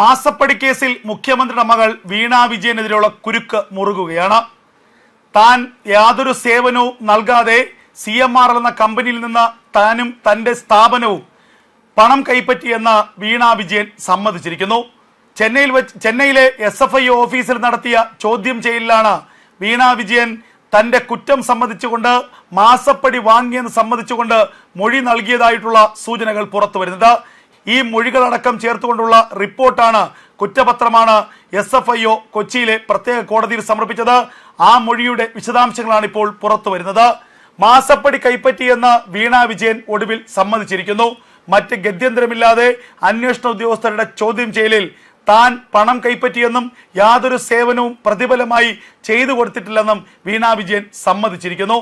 മാസപ്പടി കേസിൽ മുഖ്യമന്ത്രിയുടെ മകൾ വീണ വിജയനെതിരെയുള്ള കുരുക്ക് മുറുകുകയാണ്. താൻ യാതൊരു സേവനവും നൽകാതെ സി എം ആർ എന്ന കമ്പനിയിൽ നിന്ന് താനും തന്റെ സ്ഥാപനവും പണം കൈപ്പറ്റിയെന്ന് വീണ വിജയൻ സമ്മതിച്ചിരിക്കുന്നു. ചെന്നൈയിൽ വെച്ച് ചെന്നൈയിലെ എസ് എഫ് ഐ ഓഫീസിൽ നടത്തിയ ചോദ്യം ചെയ്യലിലാണ് വീണ വിജയൻ തന്റെ കുറ്റം സമ്മതിച്ചുകൊണ്ട് മാസപ്പടി വാങ്ങിയെന്ന് സമ്മതിച്ചുകൊണ്ട് മൊഴി നൽകിയതായിട്ടുള്ള സൂചനകൾ പുറത്തു വരുന്നത് ഈ മൊഴികളടക്കം ചേർത്തുകൊണ്ടുള്ള റിപ്പോർട്ടാണ് കുറ്റപത്രമാണ് എസ് എഫ് ഐ ഒ കൊച്ചിയിലെ പ്രത്യേക കോടതിയിൽ സമർപ്പിച്ചത്. ആ മൊഴിയുടെ വിശദാംശങ്ങളാണ് ഇപ്പോൾ പുറത്തു വരുന്നത്. മാസപ്പടി കൈപ്പറ്റിയെന്ന് വീണ വിജയൻ ഒടുവിൽ സമ്മതിച്ചിരിക്കുന്നു. മറ്റ് ഗത്യന്തരമില്ലാതെ അന്വേഷണ ഉദ്യോഗസ്ഥരുടെ ചോദ്യം ചെയ്യലിൽ താൻ പണം കൈപ്പറ്റിയെന്നും യാതൊരു സേവനവും പ്രതിഫലമായി ചെയ്തു കൊടുത്തിട്ടില്ലെന്നും വീണ വിജയൻ സമ്മതിച്ചിരിക്കുന്നു.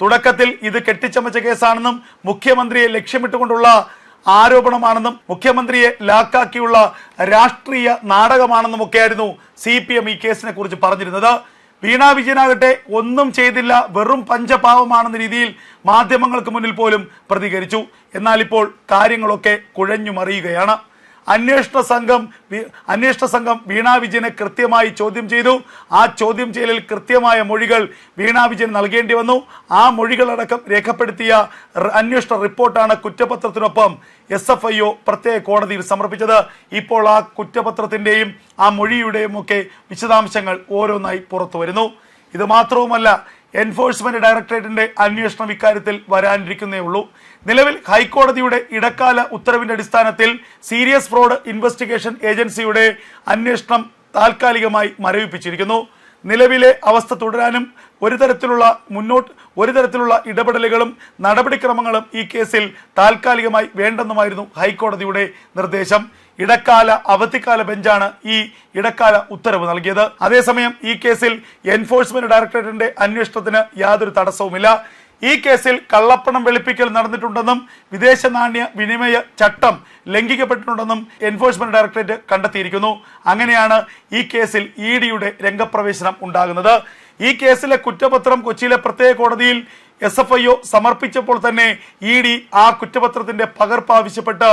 തുടക്കത്തിൽ ഇത് കെട്ടിച്ചമച്ച കേസാണെന്നും മുഖ്യമന്ത്രിയെ ലക്ഷ്യമിട്ടുകൊണ്ടുള്ള ആരോപണമാണെന്നും മുഖ്യമന്ത്രിയെ ലാക്കാക്കിയുള്ള രാഷ്ട്രീയ നാടകമാണെന്നും ഒക്കെയായിരുന്നു സി പി എം ഈ കേസിനെ കുറിച്ച് പറഞ്ഞിരുന്നത്. വീണ വിജയനാകട്ടെ ഒന്നും ചെയ്തില്ല വെറും പഞ്ചപാവമാണെന്ന രീതിയിൽ മാധ്യമങ്ങൾക്ക് മുന്നിൽ പോലും പ്രതികരിച്ചു. എന്നാൽ ഇപ്പോൾ കാര്യങ്ങളൊക്കെ കുഴഞ്ഞു മറിയുകയാണ് അന്വേഷണ സംഘം അന്വേഷണ സംഘം വീണാ വിജയനെ കൃത്യമായി ചോദ്യം ചെയ്തു. ആ ചോദ്യം ചെയ്യലിൽ കൃത്യമായ മൊഴികൾ വീണാ വിജയൻ നൽകേണ്ടി വന്നു. ആ മൊഴികളടക്കം രേഖപ്പെടുത്തിയ അന്വേഷണ റിപ്പോർട്ടാണ് കുറ്റപത്രത്തിനൊപ്പം എസ് എഫ് ഐ ഒ പ്രത്യേക കോടതിയിൽ സമർപ്പിച്ചത്. ഇപ്പോൾ ആ കുറ്റപത്രത്തിന്റെയും ആ മൊഴിയുടെയും ഒക്കെ വിശദാംശങ്ങൾ ഓരോന്നായി പുറത്തു വരുന്നു ഇത് മാത്രവുമല്ല എൻഫോഴ്സ്മെന്റ് ഡയറക്ടറേറ്റിന്റെ അന്വേഷണം ഇക്കാര്യത്തിൽ വരാനിരിക്കുന്നേ ഉള്ളൂ. നിലവിൽ ഹൈക്കോടതിയുടെ ഇടക്കാല ഉത്തരവിന്റെ അടിസ്ഥാനത്തിൽ സീരിയസ് ഫ്രോഡ് ഇൻവെസ്റ്റിഗേഷൻ ഏജൻസിയുടെ അന്വേഷണം താൽക്കാലികമായി മരവിപ്പിച്ചിരിക്കുന്നു. നിലവിലെ അവസ്ഥ തുടരാനും ഒരു തരത്തിലുള്ള മുന്നോട്ട് ഒരു തരത്തിലുള്ള ഇടപെടലുകളും നടപടിക്രമങ്ങളും ഈ കേസിൽ താൽക്കാലികമായി വേണ്ടെന്നുമായിരുന്നു ഹൈക്കോടതിയുടെ നിർദ്ദേശം. ഇടക്കാല അവധിക്കാല ബെഞ്ചാണ് ഈ ഇടക്കാല ഉത്തരവ് നൽകിയത്. അതേസമയം ഈ കേസിൽ എൻഫോഴ്സ്മെന്റ് ഡയറക്ടറേറ്റിന്റെ അന്വേഷണത്തിന് യാതൊരു തടസ്സവുമില്ല. ഈ കേസിൽ കള്ളപ്പണം വെളുപ്പിക്കൽ നടന്നിട്ടുണ്ടെന്നും വിദേശ നാണ്യ വിനിമയ ചട്ടം ലംഘിക്കപ്പെട്ടിട്ടുണ്ടെന്നും എൻഫോഴ്സ്മെന്റ് ഡയറക്ടറേറ്റ് കണ്ടെത്തിയിരിക്കുന്നു. അങ്ങനെയാണ് ഈ കേസിൽ ഇ ഡിയുടെ രംഗപ്രവേശനം ഉണ്ടാകുന്നത്. ഈ കേസിലെ കുറ്റപത്രം കൊച്ചിയിലെ പ്രത്യേക കോടതിയിൽ എസ് എഫ് ഐ ഒ സമർപ്പിച്ചപ്പോൾ തന്നെ ഇ ഡി ആ കുറ്റപത്രത്തിന്റെ പകർപ്പ് ആവശ്യപ്പെട്ട്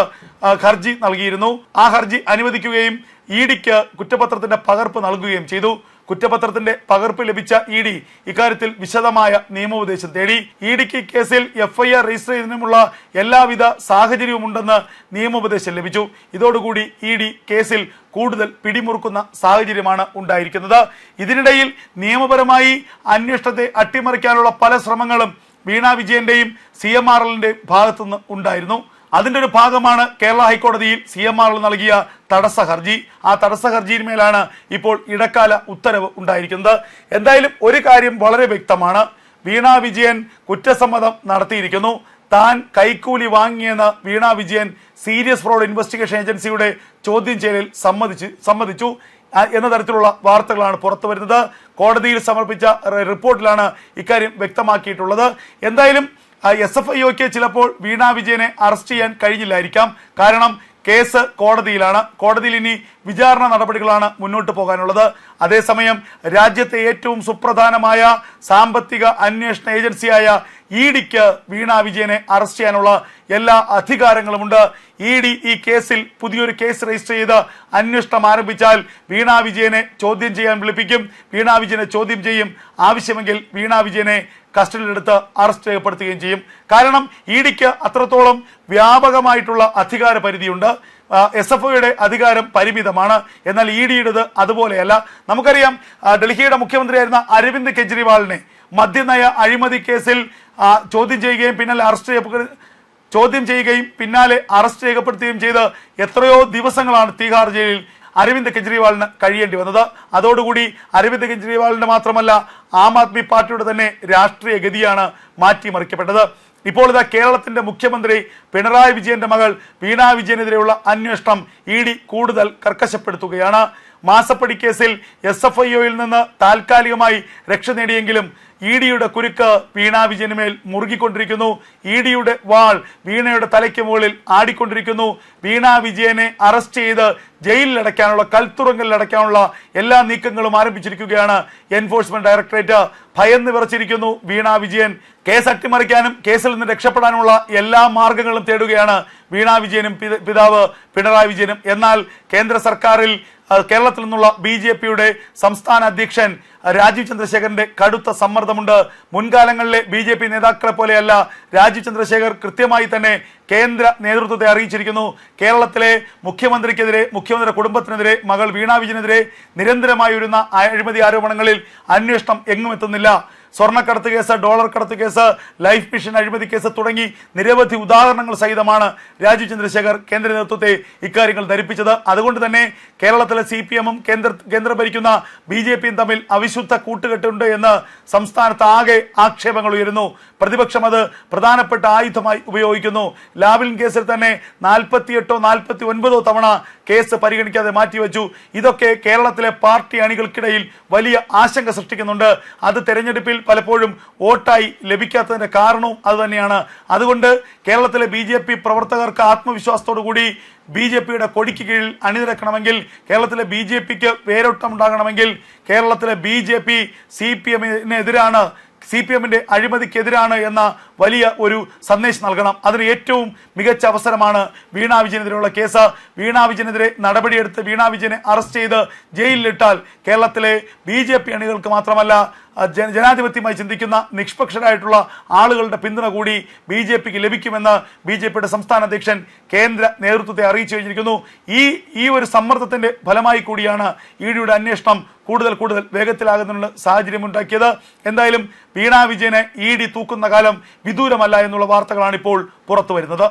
ഹർജി നൽകിയിരുന്നു. ആ ഹർജി അനുവദിക്കുകയും ഇ ഡിക്ക് കുറ്റപത്രത്തിന്റെ പകർപ്പ് നൽകുകയും ചെയ്തു. കുറ്റപത്രത്തിന്റെ പകർപ്പ് ലഭിച്ച ഇ ഡി ഇക്കാര്യത്തിൽ വിശദമായ നിയമോപദേശം തേടി. ഇ ഡിക്ക് കേസിൽ എഫ്ഐആർ രജിസ്റ്റർ ചെയ്യുന്നതിനുമുള്ള എല്ലാവിധ സാഹചര്യവും ഉണ്ടെന്ന് നിയമോപദേശം ലഭിച്ചു. ഇതോടുകൂടി ഇ ഡി കേസിൽ കൂടുതൽ പിടിമുറുക്കുന്ന സാഹചര്യമാണ് ഉണ്ടായിരിക്കുന്നത്. ഇതിനിടയിൽ നിയമപരമായി അന്വേഷണത്തെ അട്ടിമറിക്കാനുള്ള പല ശ്രമങ്ങളും വീണ വിജയന്റെയും സി എം ആർ എല്ലിന്റെയും ഭാഗത്തുനിന്ന് ഉണ്ടായിരുന്നു. അതിന്റെ ഒരു ഭാഗമാണ് കേരള ഹൈക്കോടതിയിൽ സി എം ആറിൽ നൽകിയ തടസ്സ ഹർജി. ആ തടസ്സ ഹർജിയിന്മേലാണ് ഇപ്പോൾ ഇടക്കാല ഉത്തരവ് ഉണ്ടായിരിക്കുന്നത്. എന്തായാലും ഒരു കാര്യം വളരെ വ്യക്തമാണ്. വീണ വിജയൻ കുറ്റസമ്മതം നടത്തിയിരിക്കുന്നു. താൻ കൈക്കൂലി വാങ്ങിയെന്ന് Veena Vijayan serious fraud investigation ഏജൻസിയുടെ ചോദ്യം ചെയ്യലിൽ സമ്മതിച്ച് സമ്മതിച്ചു. എന്ന തരത്തിലുള്ള വാർത്തകളാണ് പുറത്തു വരുന്നത്. കോടതിയിൽ സമർപ്പിച്ച റിപ്പോർട്ടിലാണ് ഇക്കാര്യം വ്യക്തമാക്കിയിട്ടുള്ളത്. എന്തായാലും എസ് എഫ് ഐ ഒക്കെ ചിലപ്പോൾ വീണാ വിജയനെ അറസ്റ്റ് ചെയ്യാൻ കഴിഞ്ഞില്ലായിരിക്കാം. കാരണം കേസ് കോടതിയിലാണ്. കോടതിയിൽ ഇനി വിചാരണ നടപടികളാണ് മുന്നോട്ട് പോകാനുള്ളത്. അതേസമയം രാജ്യത്തെ ഏറ്റവും സുപ്രധാനമായ സാമ്പത്തിക അന്വേഷണ ഏജൻസിയായ ഇ ഡിക്ക് വീണ വിജയനെ അറസ്റ്റ് ചെയ്യാനുള്ള എല്ലാ അധികാരങ്ങളുമുണ്ട്. ഇ ഡി ഈ കേസിൽ പുതിയൊരു കേസ് രജിസ്റ്റർ ചെയ്ത് അന്വേഷണം ആരംഭിച്ചാൽ വീണ വിജയനെ ചോദ്യം ചെയ്യാൻ വിളിപ്പിക്കും. വീണ വിജയനെ ചോദ്യം ചെയ്യും. ആവശ്യമെങ്കിൽ വീണ വിജയനെ കസ്റ്റഡിയിലെടുത്ത് അറസ്റ്റ് രേഖപ്പെടുത്തുകയും ചെയ്യും. കാരണം ഇ ഡിക്ക് അത്രത്തോളം വ്യാപകമായിട്ടുള്ള അധികാര പരിധിയുണ്ട് എസ് എഫ് ഒയുടെ അധികാരം പരിമിതമാണ്. എന്നാൽ ഇ ഡിയുടേത് അതുപോലെയല്ല. നമുക്കറിയാം ഡൽഹിയുടെ മുഖ്യമന്ത്രിയായിരുന്ന അരവിന്ദ് കെജ്രിവാളിനെ മദ്യനയ അഴിമതി കേസിൽ ചോദ്യം ചെയ്യുകയും പിന്നാലെ അറസ്റ്റ് ചെയ്യപ്പെടുക ചോദ്യം ചെയ്യുകയും പിന്നാലെ അറസ്റ്റ് രേഖപ്പെടുത്തുകയും ചെയ്ത് എത്രയോ ദിവസങ്ങളാണ് തീഹാർ ജയിലിൽ അരവിന്ദ് കെജ്രിവാളിന് കഴിയേണ്ടി വന്നത്. അതോടുകൂടി അരവിന്ദ് കെജ്രിവാളിന്റെ മാത്രമല്ല ആം ആദ്മി പാർട്ടിയുടെ തന്നെ രാഷ്ട്രീയ ഗതിയാണ് മാറ്റിമറിക്കപ്പെട്ടത്. ഇപ്പോൾ ഇതാ കേരളത്തിന്റെ മുഖ്യമന്ത്രി പിണറായി വിജയന്റെ മകൾ വീണ വിജയനെതിരെയുള്ള അന്വേഷണം ഇ കൂടുതൽ കർക്കശപ്പെടുത്തുകയാണ്. മാസപ്പടി കേസിൽ എസ് എഫ് ഐ ഒയിൽ നിന്ന് താൽക്കാലികമായി രക്ഷ നേടിയെങ്കിലും ഇ ഡിയുടെ കുരുക്ക് വീണ വിജയനുമേൽ മുറുകിക്കൊണ്ടിരിക്കുന്നു. ഇ ഡിയുടെ വാൾ വീണയുടെ തലയ്ക്ക് മുകളിൽ ആടിക്കൊണ്ടിരിക്കുന്നു. വീണ വിജയനെ അറസ്റ്റ് ചെയ്ത് ജയിലിലടയ്ക്കാനുള്ള കൽത്തുറങ്കലിലടയ്ക്കാനുള്ള എല്ലാ നീക്കങ്ങളും ആരംഭിച്ചിരിക്കുകയാണ് എൻഫോഴ്സ്മെന്റ് ഡയറക്ടറേറ്റ്. ഭയന്ന് വിറച്ചിരിക്കുന്നു വീണ വിജയൻ. കേസ് അട്ടിമറിക്കാനും കേസിൽ നിന്ന് രക്ഷപ്പെടാനുമുള്ള എല്ലാ മാർഗങ്ങളും തേടുകയാണ് വീണ വിജയനും പിതാവ് പിണറായി വിജയനും. എന്നാൽ കേന്ദ്ര സർക്കാരിൽ കേരളത്തിൽ നിന്നുള്ള ബി ജെ പിയുടെ സംസ്ഥാന അധ്യക്ഷൻ രാജീവ് ചന്ദ്രശേഖരന്റെ കടുത്ത സമ്മർദ്ദമുണ്ട്. മുൻകാലങ്ങളിലെ ബി ജെ പി നേതാക്കളെ പോലെയല്ല രാജീവ് ചന്ദ്രശേഖർ കൃത്യമായി തന്നെ കേന്ദ്ര നേതൃത്വത്തെ അറിയിച്ചിരിക്കുന്നു. കേരളത്തിലെ മുഖ്യമന്ത്രിക്കെതിരെ മുഖ്യമന്ത്രി കുടുംബത്തിനെതിരെ മകൾ വീണ വിജയനെതിരെ നിരന്തരമായി വരുന്ന അഴിമതി ആരോപണങ്ങളിൽ അന്വേഷണം എങ്ങും എത്തുന്നില്ല. സ്വർണക്കടത്ത് കേസ് ഡോളർ കടത്ത് കേസ് ലൈഫ് മിഷൻ അഴിമതി കേസ് തുടങ്ങി നിരവധി ഉദാഹരണങ്ങൾ സഹിതമാണ് രാജീവ് ചന്ദ്രശേഖർ കേന്ദ്ര നേതൃത്വത്തെ ഇക്കാര്യങ്ങൾ ധരിപ്പിച്ചത്. അതുകൊണ്ട് തന്നെ കേരളത്തിലെ സി പി എമ്മും കേന്ദ്ര കേന്ദ്രം ഭരിക്കുന്ന ബി ജെ പിയും തമ്മിൽ അവിശുദ്ധ കൂട്ടുകെട്ടുണ്ട് എന്ന് സംസ്ഥാനത്ത് ആകെ ആക്ഷേപങ്ങൾ ഉയരുന്നു. പ്രതിപക്ഷം അത് പ്രധാനപ്പെട്ട ആയുധമായി ഉപയോഗിക്കുന്നു. ലാവ്ലിൻ കേസിൽ തന്നെ നാൽപ്പത്തിയെട്ടോ നാൽപ്പത്തി ഒൻപതോ തവണ കേസ് പരിഗണിക്കാതെ മാറ്റിവെച്ചു. ഇതൊക്കെ കേരളത്തിലെ പാർട്ടി അണികൾക്കിടയിൽ വലിയ ആശങ്ക സൃഷ്ടിക്കുന്നുണ്ട്. അത് തെരഞ്ഞെടുപ്പിൽ പലപ്പോഴും വോട്ടായി ലഭിക്കാത്തതിന്റെ കാരണവും അതുതന്നെയാണ് അതുകൊണ്ട് കേരളത്തിലെ ബി ജെ പി പ്രവർത്തകർക്ക് ആത്മവിശ്വാസത്തോടു കൂടി ബി ജെ പിയുടെ കൊടിക്ക് കീഴിൽ അണിനിരക്കണമെങ്കിൽ കേരളത്തിലെ ബി ജെ പിക്ക് വേരോട്ടം ഉണ്ടാകണമെങ്കിൽ കേരളത്തിലെ B J P C P എമ്മിനെതിരാണ് C P എമ്മിന്റെ അഴിമതിക്കെതിരാണ് എന്ന വലിയ ഒരു സന്ദേശം നൽകണം. അതിന് ഏറ്റവും മികച്ച അവസരമാണ് വീണ വിജയനെതിരെയുള്ള കേസ്. വീണ വിജയനെതിരെ നടപടിയെടുത്ത് വീണ വിജയനെ അറസ്റ്റ് ചെയ്ത് ജയിലിലിട്ടാൽ കേരളത്തിലെ ബി ജെ പി അണികൾക്ക് മാത്രമല്ല ജനാധിപത്യമായി ചിന്തിക്കുന്ന നിഷ്പക്ഷരായിട്ടുള്ള ആളുകളുടെ പിന്തുണ കൂടി ബി ജെ പിക്ക് ലഭിക്കുമെന്ന് ബി ജെ പിയുടെ സംസ്ഥാന അധ്യക്ഷൻ കേന്ദ്ര നേതൃത്വത്തെ അറിയിച്ചു കഴിഞ്ഞിരിക്കുന്നു. ഈ ഈ ഒരു സമ്മർദ്ദത്തിന്റെ ഫലമായി കൂടിയാണ് ഇ ഡിയുടെ അന്വേഷണം കൂടുതൽ കൂടുതൽ വേഗത്തിലാകുന്നതിനുള്ള സാഹചര്യം ഉണ്ടാക്കിയത്. എന്തായാലും വീണാ വിജയനെ ഇ ഡി തൂക്കുന്ന കാലം വിദൂരമല്ല എന്നുള്ള വാർത്തകളാണ് ഇപ്പോൾ പുറത്തു വരുന്നത്